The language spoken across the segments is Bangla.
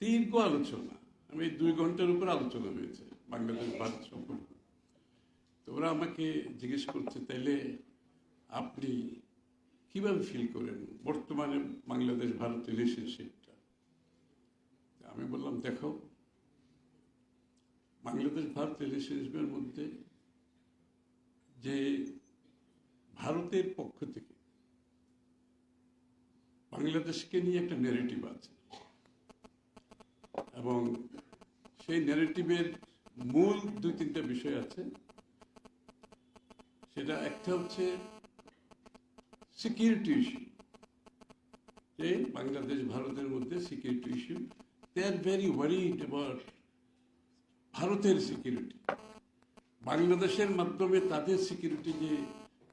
দীর্ঘ আলোচনা। আমি দুই ঘণ্টার উপর আলোচনা হয়েছে, বাংলাদেশ ভারত সম্পর্ক। তো ওরা আমাকে জিজ্ঞেস করছে, তাইলে আপনি কীভাবে ফিল করেন? বর্তমানে বাংলাদেশ, ভারত রিলেশনশিপটা আমি বললাম, দেখো, বাংলাদেশ, ভারত রিলেশনশিপের মধ্যে যে ভারতের পক্ষ থেকে বাংলাদেশকে নিয়ে একটা নেগেটিভ আছে। এবং সেই ন্যারেটিভের মূল দুই তিনটা বিষয় আছে। সেটা একটা হচ্ছে সিকিউরিটি ইস্যু যে বাংলাদেশ, ভারতের মধ্যে security issue they are very worried about ভারতের সিকিউরিটি বাংলাদেশের মাধ্যমে তাদের সিকিউরিটি যে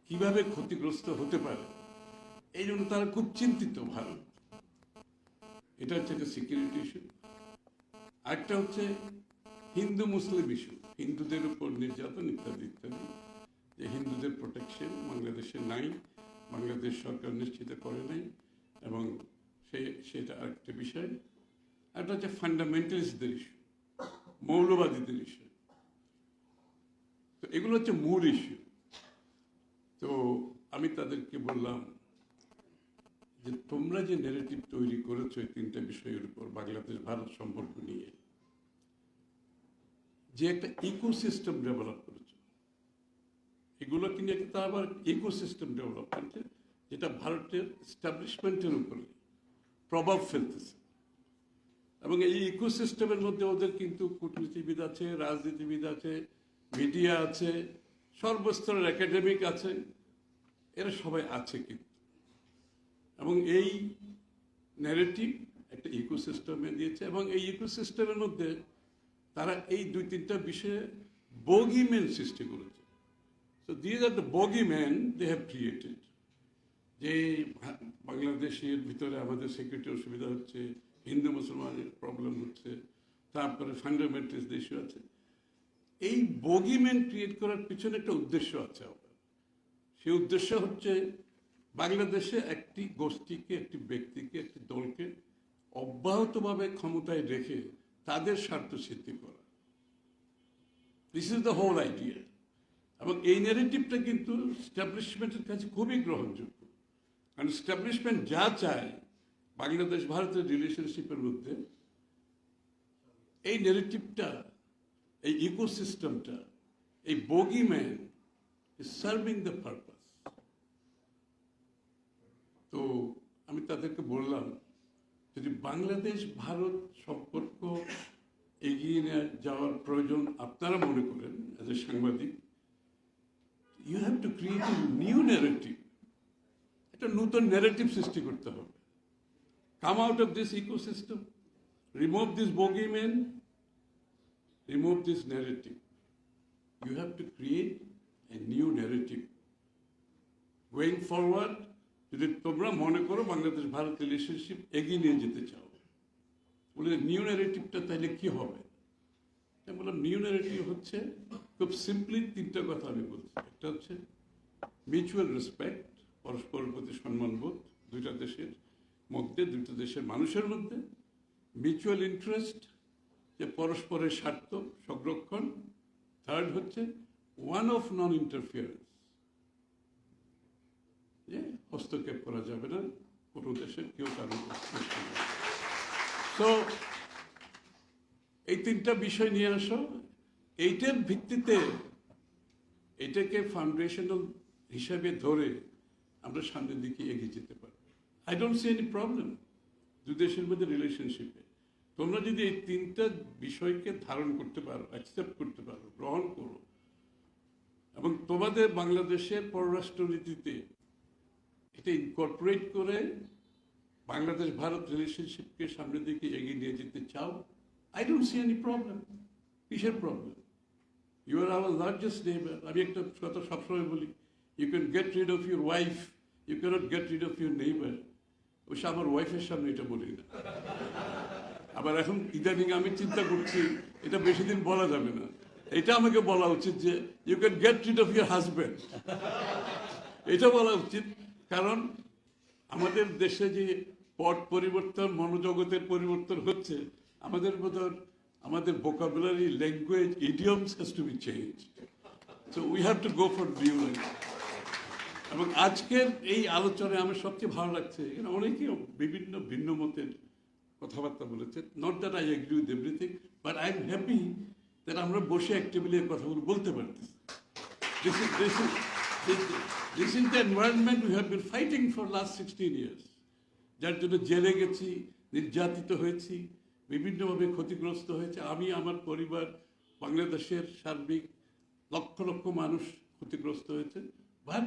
কীভাবে ক্ষতিগ্রস্ত হতে পারে, এই জন্য তারা খুব চিন্তিত ভারত। এটা হচ্ছে একটা সিকিউরিটি ইস্যু আরেকটা হচ্ছে হিন্দু মুসলিম ইস্যু। হিন্দুদের উপর নির্যাতন ইত্যাদি ইত্যাদি। যে হিন্দুদের প্রোটেকশন বাংলাদেশে নাই, বাংলাদেশ সরকার নিশ্চিত করে নাই, এবং সে, সেটা আরেকটা বিষয়। একটা হচ্ছে ফান্ডামেন্টালিস্টদের ইস্যু মৌলবাদীদের ইস্যু তো এগুলো হচ্ছে মূল ইস্যু তো আমি তাদেরকে বললাম যে তোমরা যে নেগেটিভ তৈরি করেছ এই তিনটা বিষয়ের উপর বাংলাদেশ ভারত সম্পর্ক নিয়ে যে একটা ইকোসিস্টেম ডেভেলপ করেছে। এগুলো নিয়ে কিন্তু আবার ইকোসিস্টেম ডেভেলপ করছে? যেটা ভারতের এস্টাবলিশমেন্টের উপরে প্রভাব ফেলতেছে। এবং এই ইকোসিস্টেমের মধ্যে ওদের কিন্তু কূটনীতিবিদ আছে, রাজনীতিবিদ আছে মিডিয়া আছে, সর্বস্তরের একাডেমিক আছে, এরা সবাই আছে কিন্তু। এবং এই ন্যারেটিভ একটা ইকোসিস্টেমে দিয়েছে। এবং এই ইকোসিস্টেমের মধ্যে তারা এই দুই তিনটা বিষয়ে বগি ম্যান সৃষ্টি করেছে। So these are the bogeyman they have created যে বাংলাদেশের ভিতরে আমাদের সিকিউরিটি অসুবিধা হচ্ছে, হিন্দু মুসলমানের প্রবলেম হচ্ছে, তারপরে ফান্ডামেন্টালিস্ট ইস্যু আছে। এই বগিম্যান ক্রিয়েট করার পিছনে একটা উদ্দেশ্য আছে আবার সেই উদ্দেশ্য হচ্ছে বাংলাদেশে একটি গোষ্ঠীকে, একটি ব্যক্তিকে, একটি দলকে অব্যাহতভাবে ক্ষমতায় রেখে তাদের স্বার্থ সিদ্ধি করা। This is the whole idea এবং এই নেগেটিভটা কিন্তু স্ট্যাবলিশমেন্টের কাছে খুবই গ্রহণযোগ্য। কারণ স্ট্যাবলিশমেন্ট যা চায়, বাংলাদেশ ভারতের রিলেশনশিপের মধ্যে, এই নেগেটিভটা এই ইকোসিস্টেমটা এই bogeyman is serving the purpose তো আমি তাদেরকে বললাম যদি বাংলাদেশ ভারত সম্পর্ক এগিয়ে নিয়ে যাওয়ার প্রয়োজন আপনারা মনে করেন এজ এ সাংবাদিক you have to create a new narrative একটা নতুন ন্যারেটিভ সৃষ্টি করতে হবে come out of this ecosystem remove this bogeyman remove this narrative. You have to create a new narrative. Going forward, যদি তোমরা মনে করো বাংলাদেশ ভারত রিলেশনশিপ এগিয়ে নিয়ে যেতে চাও, বলে নিউ ন্যারেটিভটা তাহলে কি হবে? বললাম নিউ ন্যারেটিভ হচ্ছে খুব সিম্পলি তিনটা কথা আমি বলছি। একটা হচ্ছে মিউচুয়াল রেসপেক্ট পরস্পরের প্রতি সম্মানবোধ, দুইটা দেশের মধ্যে, দুইটা দেশের মানুষের মধ্যে মিউচুয়াল ইন্টারেস্ট যে পরস্পরের স্বার্থ, সংরক্ষণ থার্ড হচ্ছে ওয়ান অফ নন ইন্টারফিয়ারেন্স হস্তক্ষেপ করা যাবে না। কোনো দেশের কেউ কারণ তো এই তিনটা বিষয় নিয়ে আসো। এইটার ভিত্তিতে এটাকে ফাউন্ডেশনাল হিসাবে ধরে আমরা সামনের দিকে এগিয়ে যেতে পারি I don't see any problem দু দেশের মধ্যে রিলেশনশিপে তোমরা যদি এই তিনটা বিষয়কে ধারণ করতে পারো অ্যাকসেপ্ট করতে পারো, গ্রহণ করো, এবং তোমাদের বাংলাদেশের পররাষ্ট্রনীতিতে এটা ইনকর্পোরেট করে বাংলাদেশ ভারত রিলেশনশিপকে সামনের দিকে এগিয়ে নিয়ে যেতে চাও I don't see any problem কিসের problem you are our largest neighbour আমি একটা কথা সবসময় বলি you can get rid of your wife you cannot get rid of your neighbour অবশ্য আমার ওয়াইফের সামনে এটা বলি না। আবার এখন ইদানিং আমি চিন্তা করছি, এটা বেশি দিন বলা যাবে না। এটা আমাকে বলা উচিত যে you can get rid of your husband এটা বলা উচিত। কারণ আমাদের দেশে যে পট পরিবর্তন মনোজগতের পরিবর্তন হচ্ছে আমাদের বোধহয় আমাদের vocabulary language idioms has to be change so we have to go for language এবং আজকের এই আলোচনায় আমার সবচেয়ে ভালো লাগছে এখানে অনেকে বিভিন্ন ভিন্ন মতের কথাবার্তা বলেছে not that I agree with everything but I am happy that আমরা বসে এক টেবিলে কথাগুলো বলতে পারতেছি। This is, this is, this is the environment we have been fighting for last 16 years. যার জন্য জেলে গেছি, নির্যাতিত হয়েছি, বিভিন্নভাবে ক্ষতিগ্রস্ত হয়েছে। আমি, আমার পরিবার, বাংলাদেশের সার্বিক লক্ষ লক্ষ মানুষ ক্ষতিগ্রস্ত হয়েছে। বাট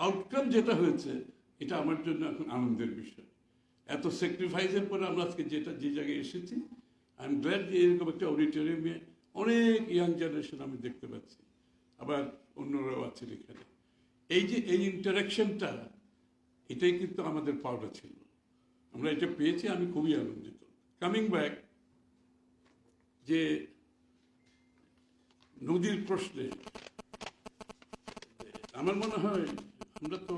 আউটকাম যেটা হয়েছে, এটা আমার জন্য এখন আনন্দের বিষয়। এত স্যাক্রিফাইসের পরে আমরা আজকে যেটা, যে জায়গায় এসেছি আই এম গ্ল্যাড যে এরকম একটা অডিটোরিয়ামে অনেক ইয়াং জেনারেশন আমি দেখতে পাচ্ছি। আবার অন্যরাও আছেন এখানে। এই যে এই ইন্টারাকশনটা এটাই কিন্তু আমাদের পাওয়া ছিল। আমরা এটা পেয়েছি, আমি খুবই আনন্দিত। কামিং ব্যাক যে নদীর প্রশ্নে, আমার মনে হয় আমরা তো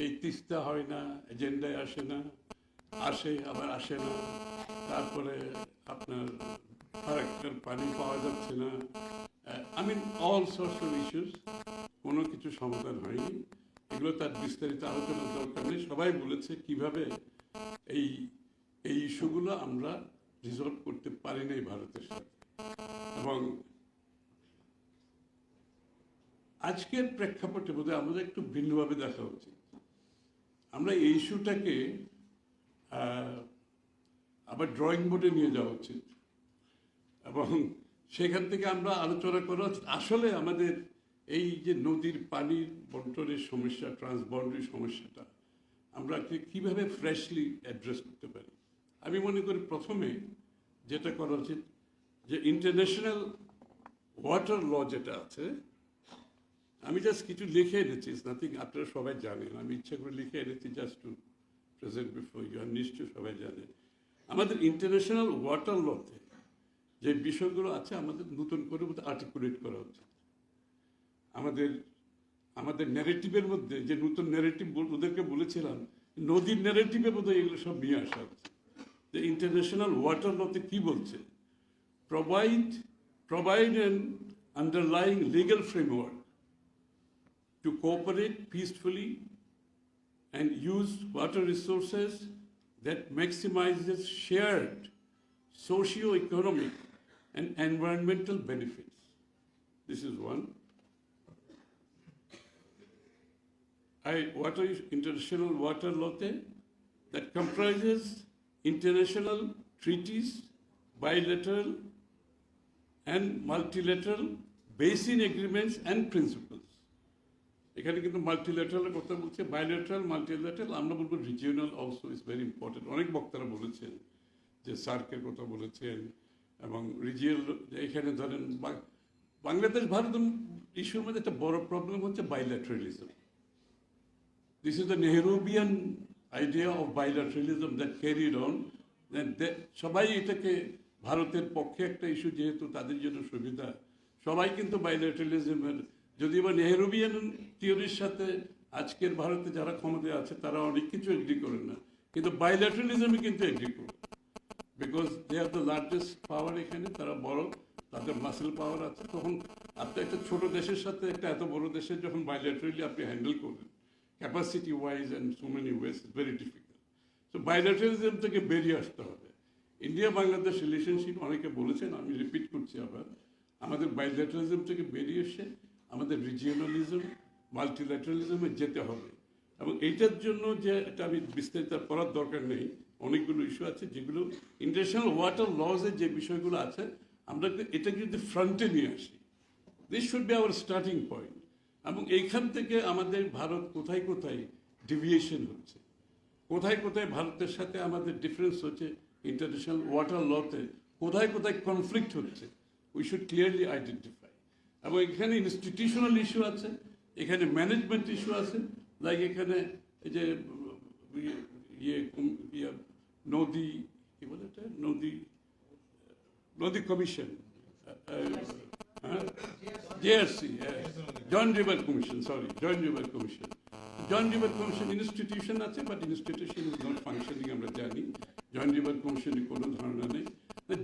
এই তিস্তা হয় না এজেন্ডায় আসে না, আসে, আবার আসে না। তারপরে আপনার ফারাক্কার পানি পাওয়া যাচ্ছে না। I mean all source of issues কোনো কিছু সমাধান হয়নি। এগুলো তার বিস্তারিত আলোচনার দরকার নেই। সবাই বলেছে কীভাবে এই এই ইস্যুগুলো আমরা রিজলভ করতে পারি নাই ভারতের সাথে। এবং আজকের প্রেক্ষাপটে বোধহয় আমাদের একটু ভিন্নভাবে দেখা উচিত। আমরা এই ইস্যুটাকে আবার ড্রয়িং বোর্ডে নিয়ে যাওয়া উচিত। এবং সেখান থেকে আমরা আলোচনা করা আসলে আমাদের এই যে নদীর পানির বন্টনের সমস্যা, ট্রান্সবন্ডারি সমস্যাটা, আমরা কীভাবে ফ্রেশলি অ্যাড্রেস করতে পারি? আমি মনে করি প্রথমে যেটা করা উচিত, যে ইন্টারন্যাশনাল ওয়াটার ল যেটা আছে, আমি জাস্ট কিছু লিখে এনেছি নাথিং আপনারা সবাই জানেন, আমি ইচ্ছা করে লিখে এনেছি just to present before you আর নিশ্চয়ই সবাই জানেন আমাদের ইন্টারন্যাশনাল ওয়াটার লতে যে বিষয়গুলো আছে, আমাদের নতুন করে আর্টিকুলেট করা উচিত। আমাদের আমাদের ন্যারেটিভের মধ্যে যে নতুন ন্যারেটিভ ওদেরকে বলেছিলাম, নদীর ন্যারেটিভে বোধহয় এগুলো সব নিয়ে আসা হচ্ছে যে ইন্টারন্যাশনাল ওয়াটার লতে কী বলছে provide provide an underlying legal framework to cooperate peacefully and use water resources that maximises shared socio-economic and environmental benefits. This is one. I, water international water law that comprises international treaties, bilateral and multilateral basin agreements and principles. এখানে কিন্তু মাল্টিল্যাটারাল কথা বলছে বাইলেটারাল মাল্টিল্যাটারাল আমরা বলব regional also is very important অনেক বক্তারা বলেছেন যে সার্কের কথা বলেছেন এবং রিজিওনাল এখানে ধরেন বাংলাদেশ ভারত ইস্যুর মধ্যে একটা বড় প্রবলেম হচ্ছে bilateralism this is the Nehruvian idea of bilateralism that carried on সবাই এটাকে ভারতের পক্ষে একটা ইস্যু যেহেতু তাদের জন্য সুবিধা। সবাই কিন্তু বাইল্যাটারালিজমের যদিও বা নেহরুবিয়ান থিওরির সাথে আজকের ভারতে যারা ক্ষমতায় আছে, তারা অনেক কিছু এগ্রি করেন না। কিন্তু বাইল্যাটারালিজমে কিন্তু এগ্রি করে because they are the largest power এখানে, তারা বড়, তাদের মাসেল পাওয়ার আছে। তখন আপনি একটা ছোট দেশের সাথে, একটা এত বড় দেশের যখন বাইল্যাটারালি আপনি হ্যান্ডেল করবেন capacity wise and so many ways very difficult so bilateralism থেকে বেরিয়ে আসতে হবে। ইন্ডিয়া বাংলাদেশ রিলেশনশিপ অনেকে বলেছেন, আমি রিপিট করছি আবার, আমাদের বাইল্যাটারালিজম থেকে বেরিয়ে এসে আমাদের রিজিওনালিজম মাল্টিল্যাটারালিজমে যেতে হবে। এবং এইটার জন্য যে এটা আমি বিস্তারিত করার দরকার নেই, অনেকগুলো ইস্যু আছে যেগুলো ইন্টারন্যাশনাল ওয়াটার লজের যে বিষয়গুলো আছে, আমরা এটাকে যদি ফ্রন্টে নিয়ে আসি this should be our starting point এবং এইখান থেকে আমাদের ভারত কোথায় কোথায় ডিভিয়েশন হচ্ছে, কোথায় কোথায় ভারতের সাথে আমাদের ডিফারেন্স হচ্ছে ইন্টারন্যাশনাল ওয়াটার লতে কোথায় কোথায় কনফ্লিক্ট হচ্ছে উই শুড ক্লিয়ারলি আইডেন্টিফাই এবং এখানে ইনস্টিটিউশনাল ইস্যু আছে, এখানে ম্যানেজমেন্ট ইস্যু আছে লাইক এখানে এই যে, ইয়ে- ইয়ে ইয়ে নদী, কি বলে এটা? নদী নদী commission JRC joint river commission sorry joint river commission joint river commission institution আছে but institution is not functioning আমরা জানি। জয়েন্ট রিভার কমিশনের কোনো ধারণা নেই।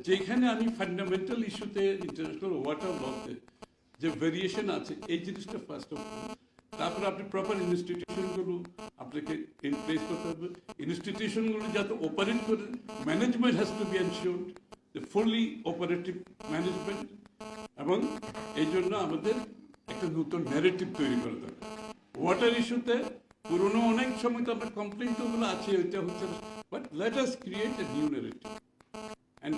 যেখানে আমি ফান্ডামেন্টাল ইস্যুতে ইন্টারন্যাশনাল ওয়াটার লতে যে ভেরিয়েশন আছে, এই জিনিসটা ফার্স্ট অফ অল তারপরে আপনি প্রপার ইনস্টিটিউশনগুলো আপনাকে ইন প্লেস করতে হবে। ইনস্টিটিউশনগুলো যাতে অপারেট করে management has to be ensured fully operative management এবং এই জন্য আমাদের একটা নতুন ন্যারেটিভ তৈরি করা দরকার। ওয়াটার ইস্যুতে পুরনো অনেক সময় তো আমরা কমপ্লেন তো ওগুলো আছে, ওইটা হচ্ছে but let us create a new narrative And,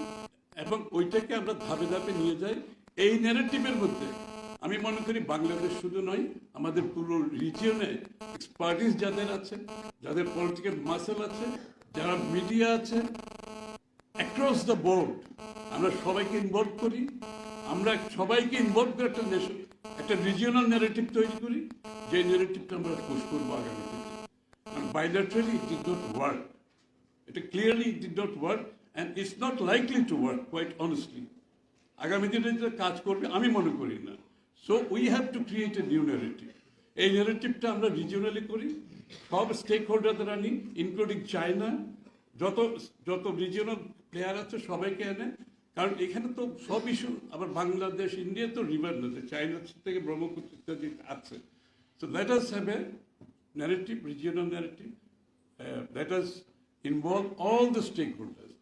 এবং ওইটাকে আমরা ধাপে ধাপে নিয়ে যাই। এই ন্যারেটিভের মধ্যে আমি মনে করি বাংলাদেশ শুধু নয়, আমাদের পুরো রিজিয়নে এক্সপার্টিস যাদের আছে, যাদের পলিটিক্যাল মাসেল আছে, যারা মিডিয়া আছে অ্যাক্রস দ্য বোর্ড আমরা সবাইকে ইনভলভ করি। আমরা সবাইকে ইনভলভ করে একটা নেশন একটা রিজিয়নাল ন্যারেটিভ তৈরি করি যে ন্যারেটিভটা আমরা পুশ করব আগামী দিনে bilaterally it did not work. It clearly did not work and it's not likely to work, quite honestly. আগামী দিনে যে কাজ করবে আমি মনে করি না। So we have to create a new narrative এই ন্যারেটিভটা আমরা রিজিওনালি করি। সব স্টেক হোল্ডারদের আনি ইনক্লুডিং চায়না যত যত রিজিওনাল প্লেয়ার আছে সবাইকে এনে কারণ এখানে তো সব ইস্যু আবার বাংলাদেশ ইন্ডিয়া তো রিভার নদী চায়না থেকে ব্রহ্মপুত্র ইত্যাদি আছে। So let us have a narrative regional narrative Uh, let us involve all the stakeholders.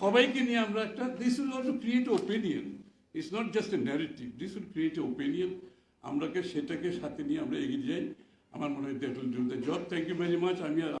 সবাইকে নিয়ে আমরা একটা this will also create opinion it's not just a narrative this will create a opinion আমরাকে সেটাকে সাথে নিয়ে আমরা এগিয়ে যাই। আমার মনে হয় that will do the job thank you very much আমি